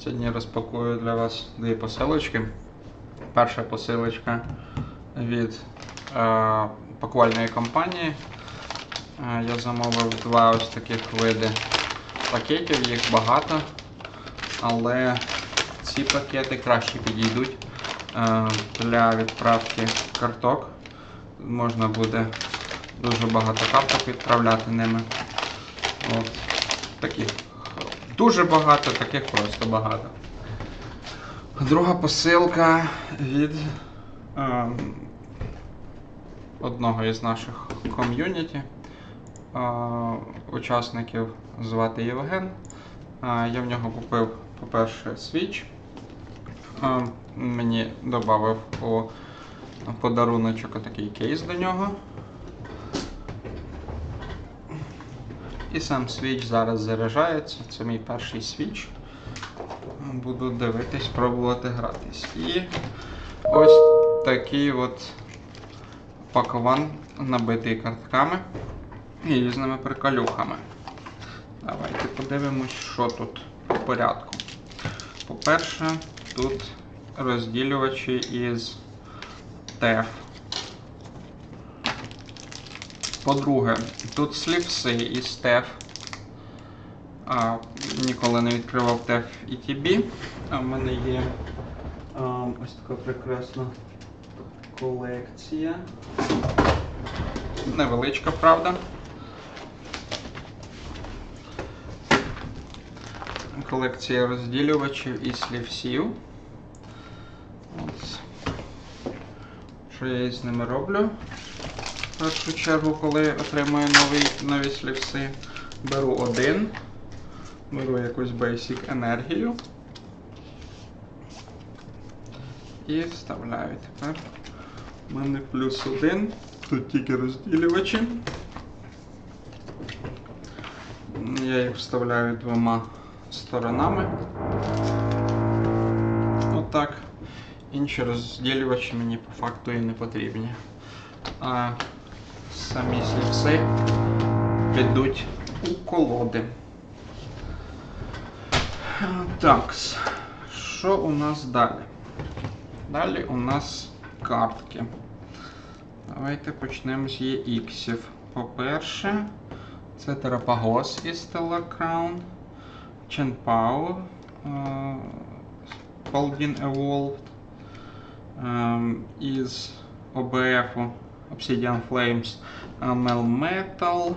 Сьогодні розпакую для вас дві посилочки. Перша посилочка від е, пакувальної компанії. Е, я замовив два ось таких види пакетів, їх багато, але ці пакети краще підійдуть е, для відправки карток. Можна буде дуже багато карток відправляти ними. От, таких дуже багато, таких просто багато. Друга посилка від е, одного із наших ком'юніті. Е, учасників звати Євген. Е, я в нього купив, по-перше, свіч. Е, мені додав у подаруночок такий кейс до нього. І сам свіч зараз заряджається. Це мій перший свіч. Буду дивитись, пробувати гратись. І ось такий от пакован набитий картками і різними приколюхами. Давайте подивимось, що тут по порядку. По-перше, тут розділювачі із TEF. По-друге, тут сліпси із TEF. А, ніколи не відкривав TEF ETB. А в мене є а, ось така прекрасна колекція. Невеличка, правда. Колекція розділювачів і слівсів. Ось. Що я із ними роблю? В першу чергу, коли отримую новий, нові слівси, беру один, беру якусь basic енергію і вставляю тепер. У мене плюс один. Тут тільки розділювачі. Я їх вставляю двома сторонами. Отак. Інші розділювачі мені по факту і не потрібні. Самі слівси підуть у колоди. Так, що у нас далі? Далі у нас картки. Давайте почнемо з EX. По-перше, це Терапагос із Crown, Ченпао, Paladin Evolved, із OBF Obsidian Flames, Melmetal,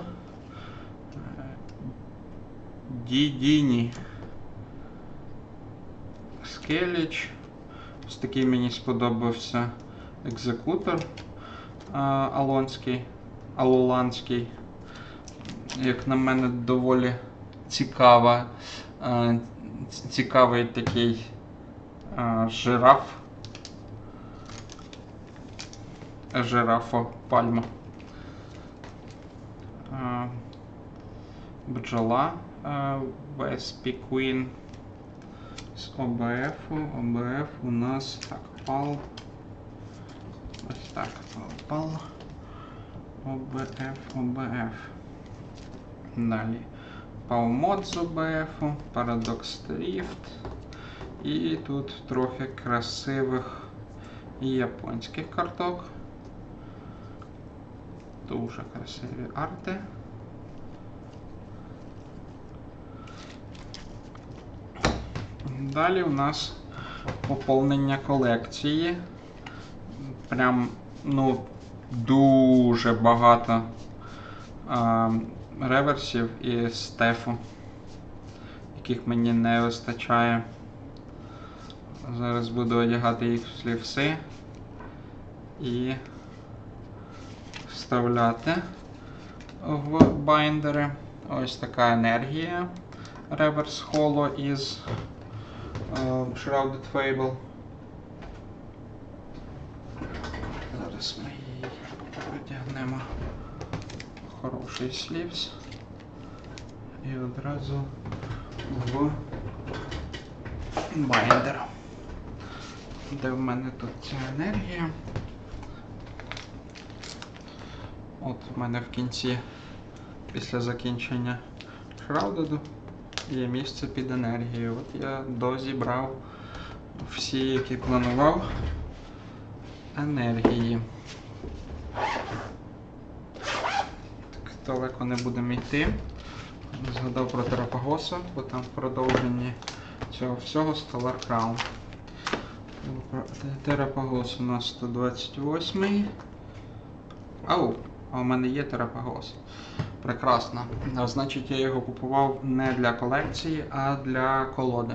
Дідіні, Скеліч. Ось такий мені сподобався екзекутор Алонський, Алуланський. Як на мене, доволі цікава, цікавий такий жираф. Жирафо пальма. Бджола Веспі Queen з ОБФ. ОБФ у нас так, пал. Ось так, пал, пал. ОБФ, ОБФ. Далі. Паумод з ОБФ, Paradox Drift. І тут трохи красивих японських карток. Дуже красиві арти. Далі у нас поповнення колекції. Прям, ну, дуже багато а, реверсів і стефу, яких мені не вистачає. Зараз буду одягати їх в слівси і вставляти в байндери. Ось така енергія. Реверс Холо із е, Shrouded Fable. Зараз ми її одягнемо хороший слівс і одразу в байндер. Де в мене тут ця енергія? От в мене в кінці, після закінчення Shrouded, є місце під енергію. От я дозібрав всі, які планував енергії. Так далеко не будемо йти. Згадав про Терапагоса, бо там в продовженні цього всього Stellar Crown. Терапагос у нас 128. Ау, а у мене є Терапагос. Прекрасно. А, Значить, я його купував не для колекції, а для колоди.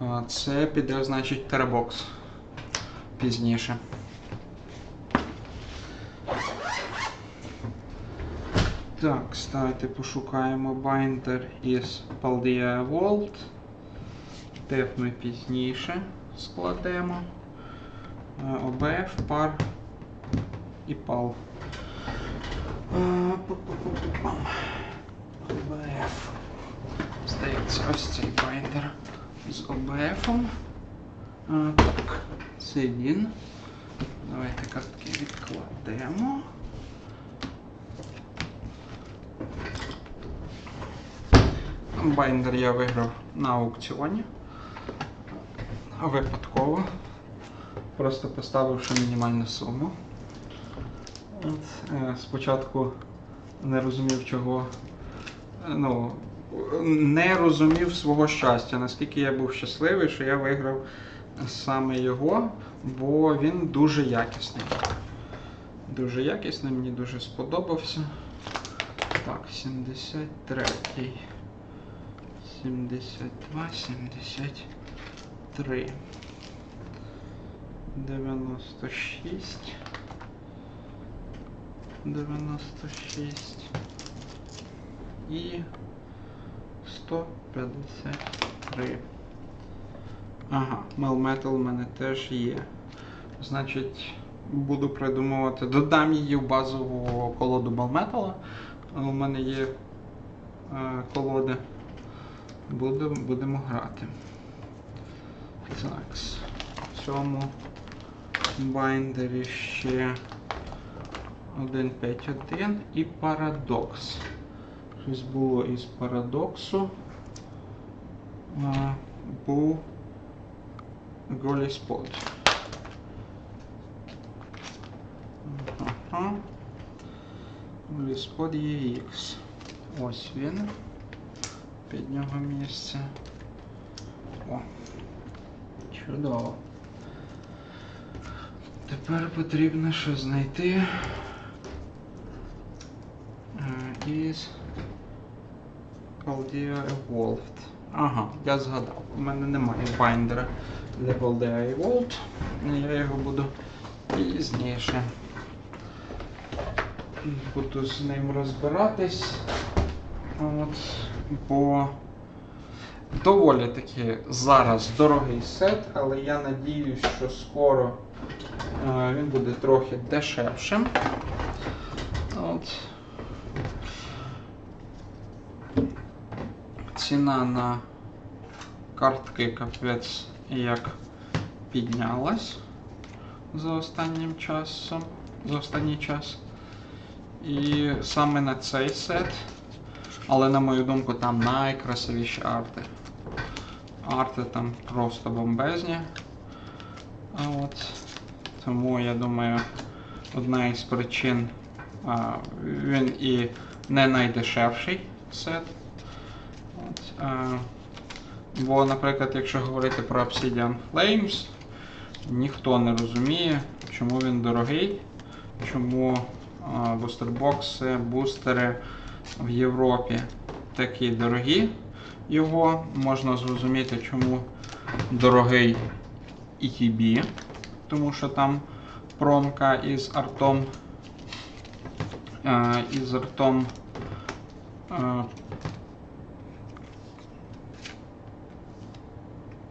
А, Це піде, значить, Терабокс пізніше. Так, ставайте, пошукаємо binder із Paldea Vault. Теф ми пізніше складемо. ОБФ, пар і пал. ОБФ. Здається, ось цей байндер з ОБФом. Так, це він. Давайте картки відкладемо. Байндер я виграв на аукціоні. Випадково. Просто поставивши мінімальну суму. От, е, спочатку не розумів, чого. Ну, не розумів свого щастя, наскільки я був щасливий, що я виграв саме його, бо він дуже якісний. Дуже якісний, мені дуже сподобався. Так, 73. 72, 73. 96. 96. І 153. Ага, Melmetal у мене теж є. Значить, буду придумувати. Додам її в базову колоду Melmetal. У мене є е, колоди. Буду, будемо грати. Так, в цьому байндері ще 1.5.1 і парадокс. Щось було із парадоксу. Був голий спот. Ага. Голий спот. Ось він. Під нього місце. О. Чудово. Тепер потрібно що знайти е, із Evolved. Ага, я згадав. У мене немає байндера для Paldea Evolved. Я його буду пізніше. Буду з ним розбиратись. От, бо доволі таки зараз дорогий сет, але я надіюсь, що скоро е, він буде трохи дешевшим. От. Ціна на картки капець як піднялась за останнім часом. За останній час. І саме на цей сет. Але на мою думку там найкрасивіші арти. Арти там просто бомбезні. А от. Тому я думаю, одна із причин а, він і не найдешевший сет. А, бо, наприклад, якщо говорити про Obsidian Flames, ніхто не розуміє, чому він дорогий, чому а, бустербокси, бустери в Європі такі дорогі його. Можна зрозуміти, чому дорогий ETB, тому що там промка із артом. е, із артом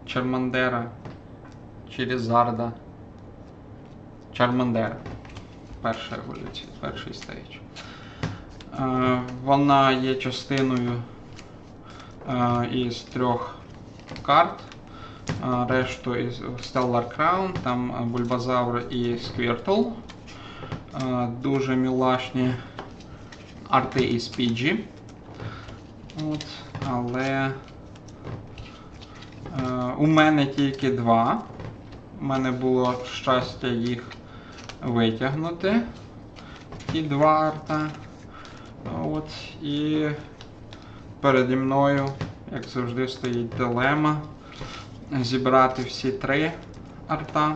е, Чермандера через Чармандера. Перша еволюція, перший стейдж. Е, Вона є частиною е, із трьох карт. Е, Решту із Stellar Crown, там Бульбазавр і Сквіртл. Дуже мілашні арти із PG. От, але у мене тільки два. У мене було щастя їх витягнути. Ті два арта. От, і переді мною, як завжди, стоїть дилема зібрати всі три арта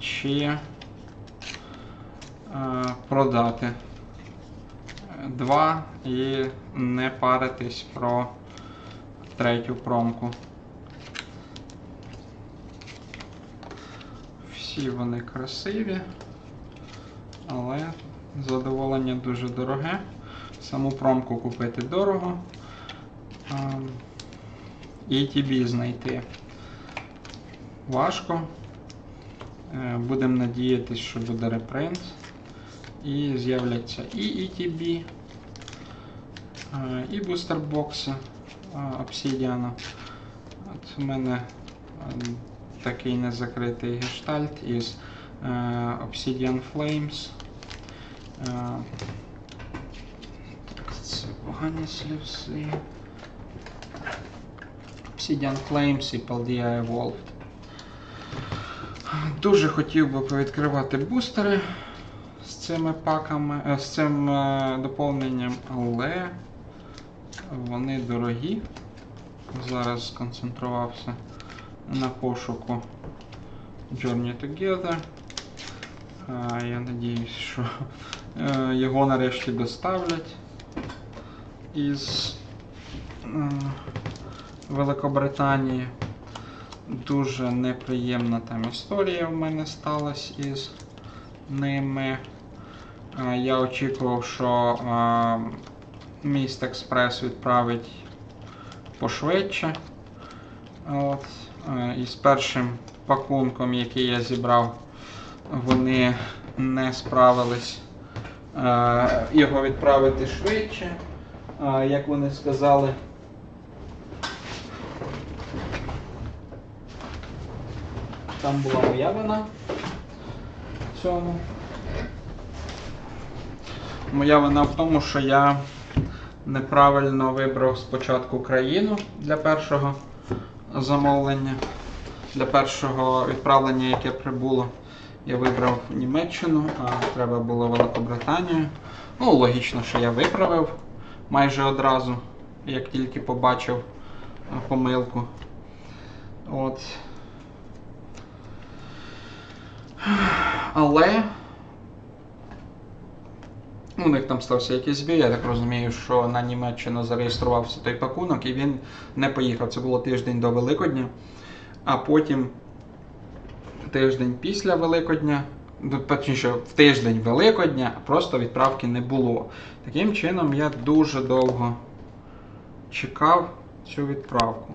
чи е, продати два і не паритись про третю промку. Всі вони красиві, але задоволення дуже дороге. Саму промку купити дорого. Ем, І ТБ знайти важко. Е, Будемо надіятися, що буде репринт. І з'являться і ETB, е, і бустербокси е, Obsidian. От у мене е, такий незакритий гештальт із е, Obsidian Flames. Е, Так, це погані слівси. Obsidian Flames і Paldea Evolved. Дуже хотів би повідкривати бустери з цими паками, е, з цим доповненням, але вони дорогі. Зараз сконцентрувався на пошуку Journey Together. Е, Я надіюсь, що е, його нарешті доставлять із е, Великобританії. Дуже неприємна там історія в мене сталася із ними. Я очікував, що міст Експрес відправить пошвидше. От. Е, І з першим пакунком, який я зібрав, вони не справились е, його відправити швидше. Е, Як вони сказали, Там була моя вина в цьому. Моя вина в тому, що я неправильно вибрав спочатку країну для першого замовлення, для першого відправлення, яке прибуло. Я вибрав Німеччину, а треба було Великобританію. Ну, логічно, що я виправив майже одразу, як тільки побачив е, помилку. От. Але у них там стався якийсь збій, я так розумію, що на Німеччину зареєструвався той пакунок і він не поїхав. Це було тиждень до Великодня, а потім тиждень після Великодня, ну, точніше, в тиждень Великодня просто відправки не було. Таким чином я дуже довго чекав цю відправку.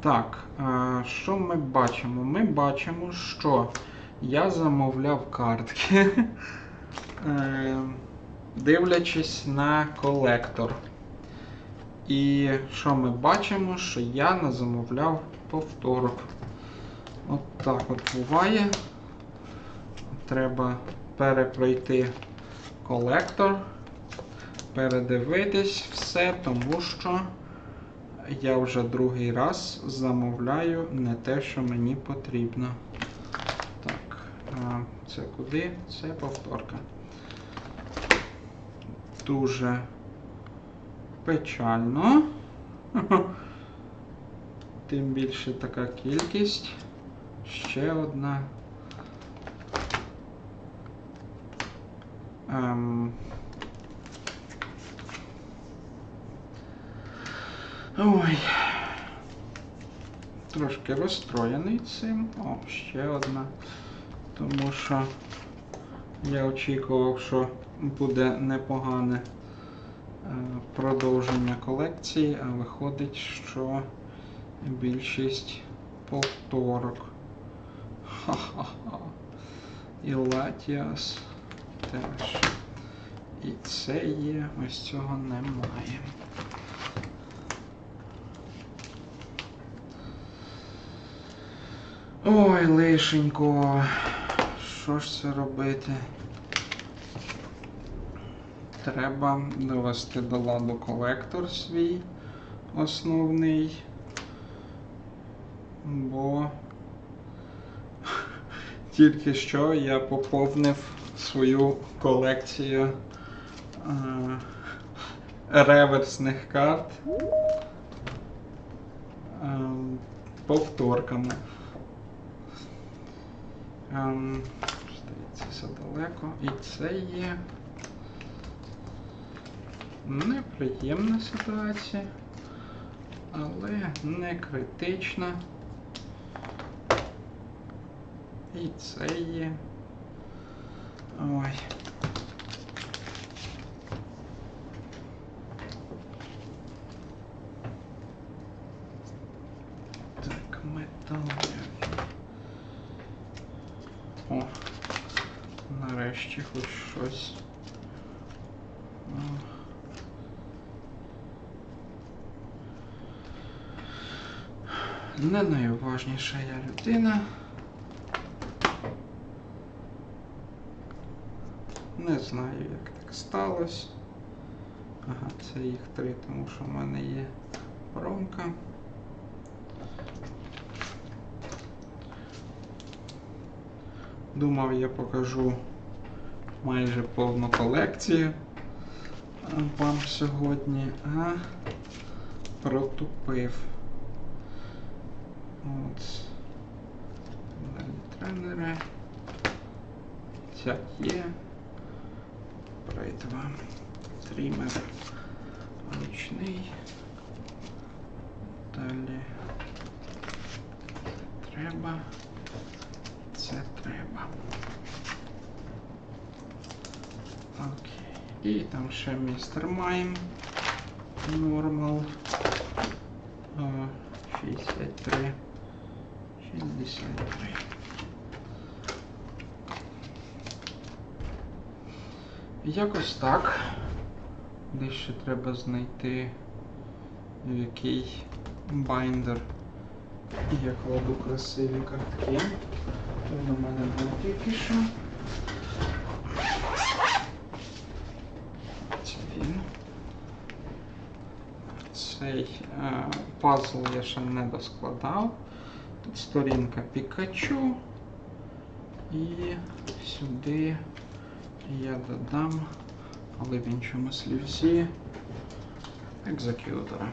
Так, е, що ми бачимо? Ми бачимо, що я замовляв картки, е, дивлячись на колектор. І що ми бачимо, що я не замовляв повторок. От так от буває. Треба перепройти колектор, передивитись все, тому що я вже другий раз замовляю не те, що мені потрібно. Так, це куди? Це повторка. Дуже печально. Тим більше така кількість. Ще одна. Ем... Ой. Трошки розстроєний цим. О, ще одна. Тому що я очікував, що буде непогане е, продовження колекції, а виходить, що більшість повторок. Ха-ха-ха. І Латіас теж. І це є, ось цього немає. Ой, лишенько. Що ж це робити? Треба довести до ладу колектор свій основний. Бо тільки що я поповнив свою колекцію е, реверсних карт е, повторками. Ем, здається, задалеко. І це є неприємна ситуація, але не критична. І це є. Ой. Так, метал. О, нарешті хоч щось. О. Не найуважніша я людина. Не знаю, як так сталося. Ага, це їх три, тому що в мене є промка. Думав, я покажу майже повну колекцію вам сьогодні, а протупив. От. Далі тренери. Ця є. Брайтва. Трімер. Ручний. Далі. Треба. Це треба. Окей. І там ще містер Майм. Нормал. А, 63. 63. Якось так. Десь ще треба знайти який байндер. Я кладу красиві картки. Він у мене був тільки що. Цей е, пазл я ще не доскладав. Тут сторінка Пікачу. І сюди я додам, але в іншому слівці екзекютора.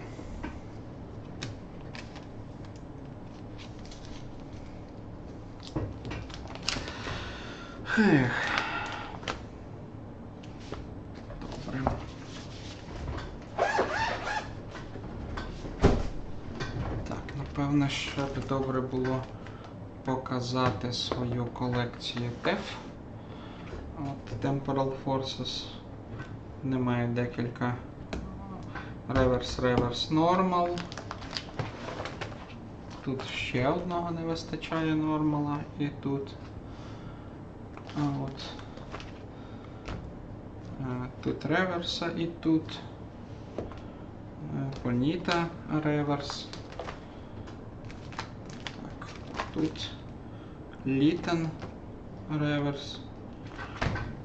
Ех. напевно, що добре було показати свою колекцію TEF. От Temporal Forces. Немає декілька. Reverse, Reverse, Normal. Тут ще одного не вистачає нормала і тут. А от. Тут реверса і тут. Е, Поніта реверс. Тут Літен реверс.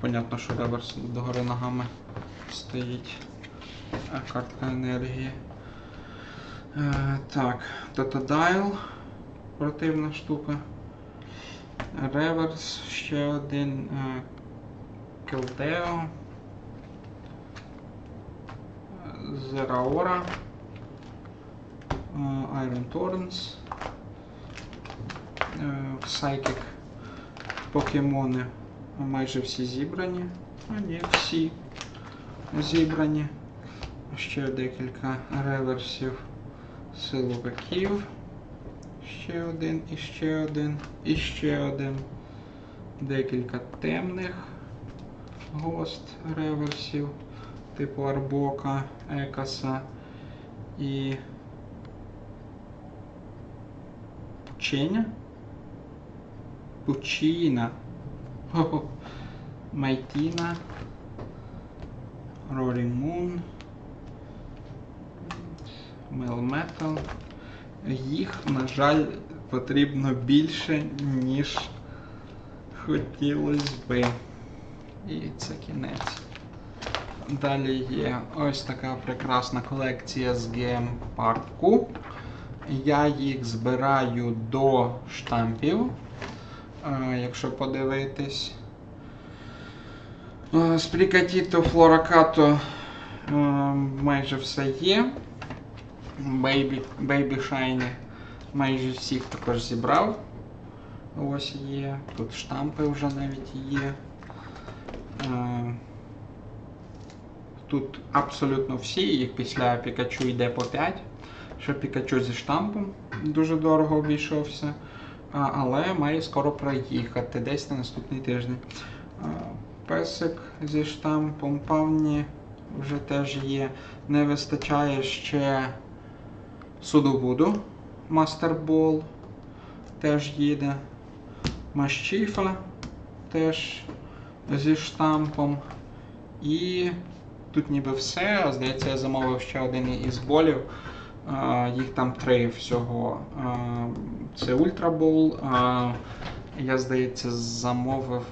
Понятно, що реверс догори ногами стоїть. Картка енергії. Е, так, Totodile. Противна штука. Реверс, ще один е, Келдео. Зераора. е, Iron Torrents. е, Psychic покемони майже всі зібрані. А ні, всі зібрані. Ще декілька реверсів силовиків. Ще один, і ще один, і ще один. Декілька темних гост реверсів, типу Арбока, Екаса і Пученя? Пучіна. Хо-хо. Майтіна. Рорі Мун. Мелметал. Їх, на жаль, потрібно більше, ніж хотілося би. І це кінець Далі є ось така прекрасна колекція з геймпарку. Я їх збираю до штампів. Якщо подивитись. З Прикатіто Флоракато майже все є. Baby, Baby майже всіх також зібрав. Ось є. Тут штампи вже навіть є. Тут абсолютно всі, їх після Пікачу йде по 5. Ще Пікачу зі штампом дуже дорого обійшовся. Але має скоро проїхати десь на наступний тиждень. Песик зі штампом павні вже теж є. Не вистачає ще Судовуду Мастербол теж їде. Мащіфа теж зі штампом. І тут ніби все. Здається, я замовив ще один із болів. Їх там три всього. Це Ультрабол. Я, здається, замовив.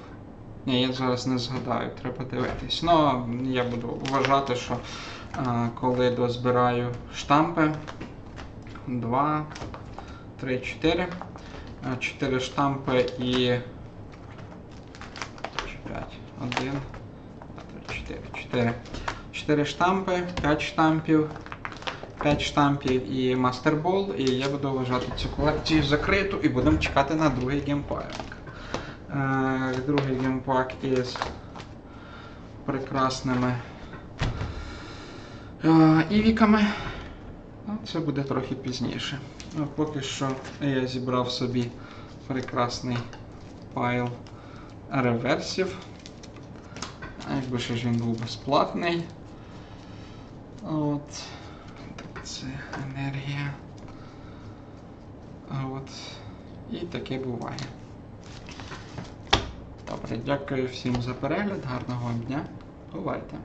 Ні, я зараз не згадаю, треба дивитись. Ну, я буду вважати, що коли дозбираю штампи. Два, три, чотири. Чотири штампи і. Чи. Один. два, три, чотири. Чотири. Чотири штампи, п'ять штампів. 5 штампів і мастербол, і я буду вважати цю колекцію закриту і будемо чекати на другий геймпак. Е, другий геймпак із прекрасними е, івіками. Ну, це буде трохи пізніше. Ну, поки що я зібрав собі прекрасний файл реверсів. Якби ще ж він був безплатний. От. Це енергія. От. І таке буває. Добре, дякую всім за перегляд, гарного вам дня. Бувайте!